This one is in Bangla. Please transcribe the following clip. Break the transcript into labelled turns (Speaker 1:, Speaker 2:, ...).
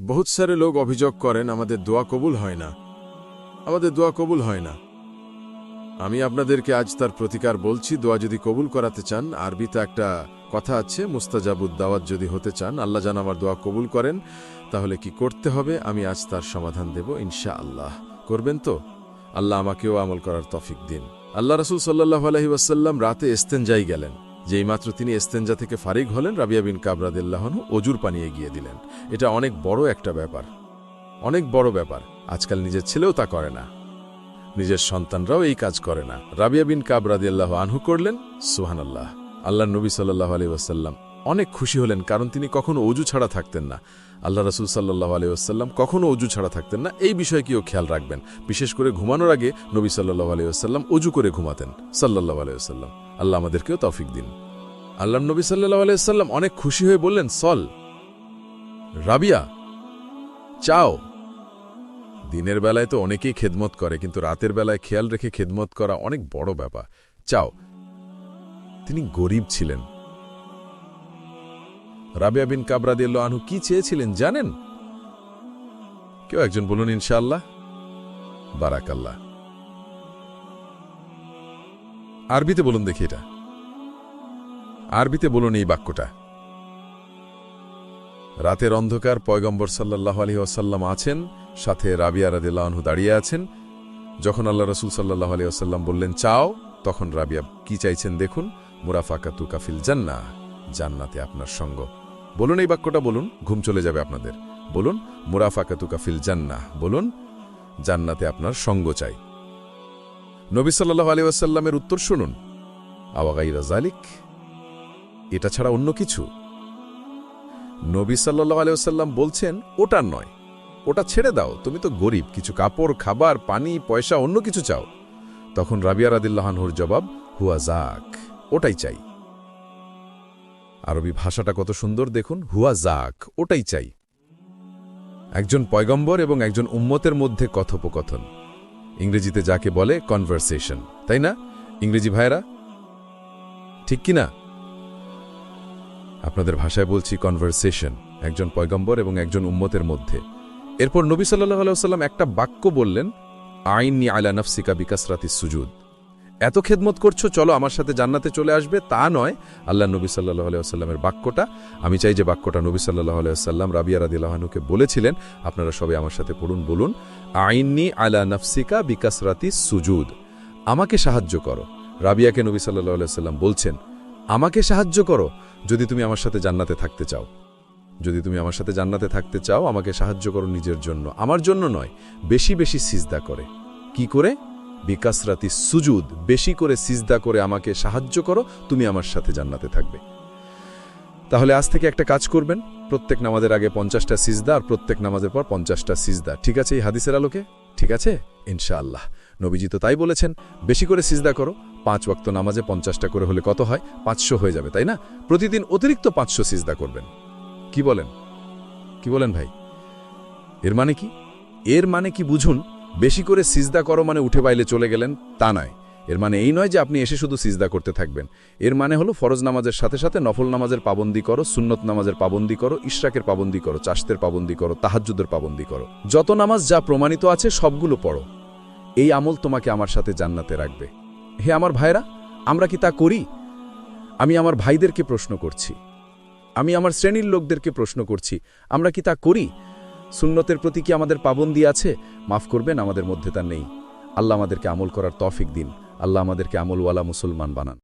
Speaker 1: বহুত সারে লোক অভিযোগ করেন, আমাদের দোয়া কবুল হয় না। আমাদের দোয়া কবুল হয় না। আমি আপনাদেরকে আজ তার প্রতিকার বলছি, দোয়া যদি কবুল করাতে চান, আরবিতে একটা কথা আছে মুস্তাজাবুদ দাওয়াত যদি হতে চান, আল্লাহ যেন আমার দোয়া কবুল করেন, তাহলে কি করতে হবে? আমি আজ তার সমাধান দেব ইনশা আল্লাহ করবেন তো? আল্লাহ আমাকেও আমল করার তফিক দিন। আল্লাহ রসুল সাল্লাহ আলহি ওয়াসাল্লাম রাতে এস্তেনজাই গেলেন। যেই মাত্র তিনি এস্তেঞ্জা থেকে ফারিক হলেন, রাবিয়া বিন কাবরাদিল্লাহনু অজুর পানিয়ে গিয়ে দিলেন। এটা অনেক বড় একটা ব্যাপার। অনেক বড় ব্যাপার। আজকাল নিজের ছেলেও তা করে না। নিজের সন্তানরাও এই কাজ করে না। রাবিয়া বিন কাবরাদিল্লাহ আনহু করলেন সুহান আল্লাহ নবী সাল্লাহ আলী ওয়াসাল্লাম অনেক খুশি হলেন, কারণ তিনি কখনো অজু ছাড়া থাকতেন না। আল্লাহ রসুল সাল্লাহ আলী ওসাল্লাম কখনো অজু ছাড়া থাকতেন না। এই বিষয়ে কেউ খেয়াল রাখবেন। বিশেষ করে ঘুমানোর আগে নবী সাল্লাহ আলী অজু করে ঘুমাতেন সাল্লাহ আলী আল্লাহ আমাদেরকেও তৌফিক দিন। আল্লাহ নবী সাল্লাহ আলী ওসাল্লাম অনেক খুশি হয়ে বললেন, সল, রাবিয়া, চাও। দিনের বেলায় তো অনেকেই খেদমত করে, কিন্তু রাতের বেলায় খেয়াল রেখে খেদমত করা অনেক বড় ব্যাপার। চাও। তিনি গরিব ছিলেন। রাবিয়া বিন কাবরাদিয়াল আনহু কি চেয়েছিলেন জানেন? কেউ একজন বলুন, ইনশাআল্লাহ। বারাকাল্লাহ। আরবিতে বলুন দেখি এটা। আরবিতে বলুন এই বাক্যটা। রাতের অন্ধকার পয়গম্বর সাল্লাহ আলী ওয়াসাল্লাম আছেন, সাথে রাবিয়া রাদিল্লাহনহু দাঁড়িয়ে আছেন। যখন আল্লাহ রসুল সাল্লাহ আলী ওয়াসাল্লাম বললেন, চাও, তখন রাবিয়া কি চাইছেন দেখুন মুরাফাকা তু কাফিল জান্না জান্নাতে আপনার সঙ্গ। বলুন এই বাক্যটা, বলুন। ঘুম চলে যাবে আপনাদের। বলুন মুরাফাকা তু কাফিল জান্না বলুন, জান্নাতে আপনার সঙ্গ চাই। নবী সাল্লাহ আলী ওয়াসাল্লামের উত্তর শুনুন। আওয়াগাই রাজালিক এটা ছাড়া অন্য কিছু? নবী সাল্লাহ আলিয়াল্লাম বলছেন, ওটা নয়। ওটা ছেড়ে দাও। তুমি তো গরিব। কিছু কাপড়, খাবার, পানি, পয়সা, অন্য কিছু চাও। তখন রাবিয়া রাদিল্লাহানহুর জবাব, হুয়া জাক ওটাই চাই। আরবি ভাষাটা কত সুন্দর, দেখুন, হুয়া জাক, ওটাই চাই। একজন পয়গম্বর এবং একজন উম্মতের মধ্যে কথোপকথন। ইংরেজিতে যাকে বলে কনভারসেশন তাই না? ইংরেজি ভাইরা ঠিক কি না? আপনাদের ভাষায় বলছি কনভারসেশন একজন পয়গম্বর এবং একজন উম্মতের মধ্যে। এরপর নবী সাল্লাহ আলাইসাল্লাম একটা বাক্য বললেন আইননি আলা নফসিকা বিকাসরাতি সুজুদ। এত খেদমত করছ, চলো আমার সাথে জান্নাতে চলে আসবে। তা নয়, আল্লাহ নবী সাল্লাহ আলাইসাল্লামের বাক্যটা, আমি চাই যে বাক্যটা নবী সাল্লাহ আলাইসাল্লাম রাবিয়া রাদিল্লাহানুকে বলেছিলেন, আপনারা সবাই আমার সাথে পড়ুন, বলুন, আইননি আলা নফসিকা বিকাসরাতি সুজুদ। আমাকে সাহায্য করো। রাবিয়াকে নবী সাল্লাহ আলাইসাল্লাম বলছেন, আমাকে সাহায্য করো যদি তুমি আমার সাথে জান্নাতে থাকতে চাও। যদি তুমি আমার সাথে জান্নাতে থাকতে চাও, আমাকে সাহায্য করো নিজের জন্য। আমার জন্য নয়, বেশি বেশি সিজদা করে। কি করে? বিকাশরাতি সুজুদ, বেশি করে সিজদা করে আমাকে সাহায্য করো, তুমি আমার সাথে জান্নাতে থাকবে। তাহলে আজ থেকে একটা কাজ করবেন, প্রত্যেক নামাজের আগে পঞ্চাশটা সিজদা আর প্রত্যেক নামাজের পর পঞ্চাশটা সিজদা। ঠিক আছে এই হাদিসের আলোকে? ঠিক আছে? ইনশাআল্লাহ। নবীজি তো তাই বলেছেন, বেশি করে সিজদা করো, পাঁচ ওয়াক্ত নামাজে পঞ্চাশটা করে হলে কত হয়? পাঁচশো হয়ে যাবে, তাই না? প্রতিদিন অতিরিক্ত পাঁচশো সিজদা করবেন। কি বলেন? কি বলেন ভাই? এর মানে কি? এর মানে কি বুঝুন বেশি করে সিজদা করো মানে উঠে বাইলে চলে গেলেন, তা নয়। এর মানে এই নয় যে আপনি এসে শুধু সিজদা করতে থাকবেন। এর মানে হলো ফরজ নামাজের সাথে সাথে নফল নামাজের পাবন্দি করো, সুন্নত নামাজের পাবন্দি করো, ইশরাকের পাবন্দি করো, চাষতের পাবন্দি করো, তাহাজ্জুদের পাবন্দি করো। যত নামাজ যা প্রমাণিত আছে সবগুলো পড়ো। এই আমল তোমাকে আমার সাথে জান্নাতে রাখবে। হে আমার ভাইরা আমরা কি তা করি? আমি আমার ভাইদেরকে প্রশ্ন করছি। আমি আমার শ্রেণির লোকদেরকে প্রশ্ন করছি, আমরা কি তা করি? সুন্নতের প্রতি কি আমাদের পাবন্দি আছে? মাফ করবেন, আমাদের মধ্যে তা নেই। আল্লাহ আমাদেরকে আমল করার তফিক দিন। আল্লাহ আমাদেরকে আমলওয়ালা মুসলমান বানান।